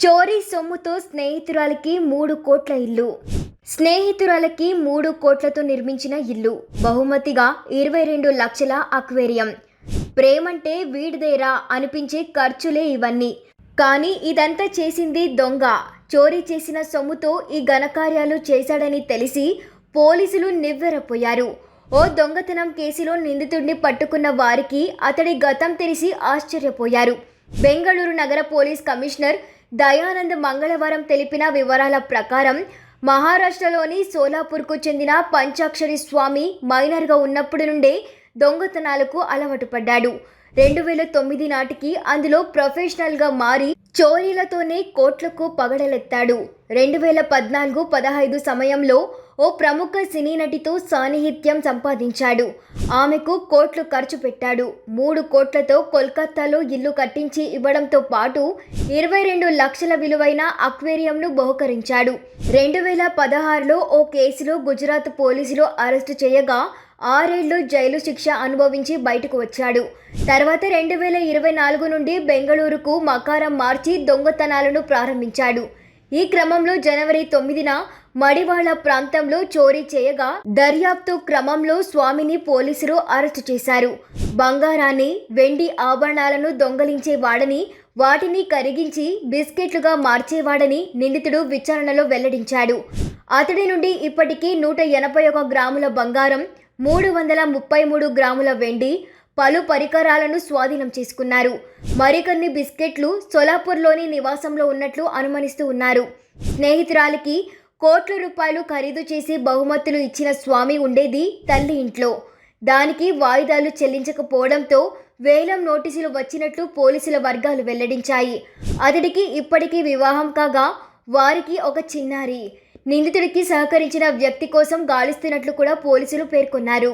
చోరీ సొమ్ముతో స్నేహితురాలకి మూడు కోట్ల ఇల్లు. స్నేహితురాలకి మూడు కోట్లతో నిర్మించిన ఇల్లు. బహుమతిగా ఇరవై రెండు లక్షల అక్వేరియం. ప్రేమంటే వీడిదేరా అనిపించే ఖర్చులే ఇవన్నీ. కానీ ఇదంతా చేసింది దొంగ. చోరీ చేసిన సొమ్ముతో ఈ ఘనకార్యాలు చేశాడని తెలిసి పోలీసులు నివ్వెరపోయారు. ఓ దొంగతనం కేసులో నిందితుడిని పట్టుకున్న వారికి అతడి గతం తెలిసి ఆశ్చర్యపోయారు. బెంగళూరు నగర పోలీస్ కమిషనర్ దయానంద్ మంగళవారం తెలిపిన వివరాల ప్రకారం మహారాష్ట్రలోని సోలాపూర్కు చెందిన పంచాక్షరి స్వామి మైనర్గా ఉన్నప్పటి నుండే దొంగతనాలకు అలవాటు పడ్డాడు. రెండు వేల తొమ్మిది నాటికి అందులో ప్రొఫెషనల్గా మారి చోరీలతోనే కోట్లకు పగడలెత్తాడు. రెండు వేల పద్నాలుగు పదహైదు సమయంలో ఓ ప్రముఖ సినీ నటితో సాన్నిహిత్యం సంపాదించాడు. ఆమెకు కోట్లు ఖర్చు పెట్టాడు. మూడు కోట్లతో కోల్కతాలో ఇల్లు కట్టించి ఇవ్వడంతో పాటు ఇరవై రెండు లక్షల విలువైన అక్వేరియంను బహుకరించాడు. రెండు వేల పదహారులో ఓ కేసులో గుజరాత్ పోలీసులు అరెస్టు చేయగా ఆరేళ్ళు జైలు శిక్ష అనుభవించి బయటకు వచ్చాడు. తర్వాత రెండు వేల ఇరవై నాలుగు నుండి బెంగళూరుకు మకారం మార్చి దొంగతనాలను ప్రారంభించాడు. ఈ క్రమంలో జనవరి తొమ్మిదిన మడివాళ్ళ ప్రాంతంలో చోరీ చేయగా దర్యాప్తు క్రమంలో స్వామిని పోలీసులు అరెస్టు చేశారు. బంగారాన్ని వెండి ఆభరణాలను దొంగలించేవాడని వాటిని కరిగించి బిస్కెట్లుగా మార్చేవాడని నిందితుడు విచారణలో వెల్లడించాడు. అతడి నుండి ఇప్పటికీ నూట ఎనభై ఒక గ్రాముల బంగారం మూడు వందల ముప్పై మూడు గ్రాముల వెండి పలు పరికరాలను స్వాధీనం చేసుకున్నారు. మరికొన్ని బిస్కెట్లు సోలాపూర్లోని నివాసంలో ఉన్నట్లు అనుమానిస్తూ ఉన్నారు. స్నేహితురాలికి కోట్ల రూపాయలు ఖరీదు చేసి బహుమతులు ఇచ్చిన స్వామి ఉండేది తల్లి ఇంట్లో. దానికి వాయిదాలు చెల్లించకపోవడంతో వేలం నోటీసులు వచ్చినట్లు పోలీసుల వర్గాలు వెల్లడించాయి. అతడికి ఇప్పటికీ వివాహం కాగా వారికి ఒక చిన్నారి. నిందితుడికి సహకరించిన వ్యక్తి కోసం గాలిస్తున్నట్లు కూడా పోలీసులు పేర్కొన్నారు.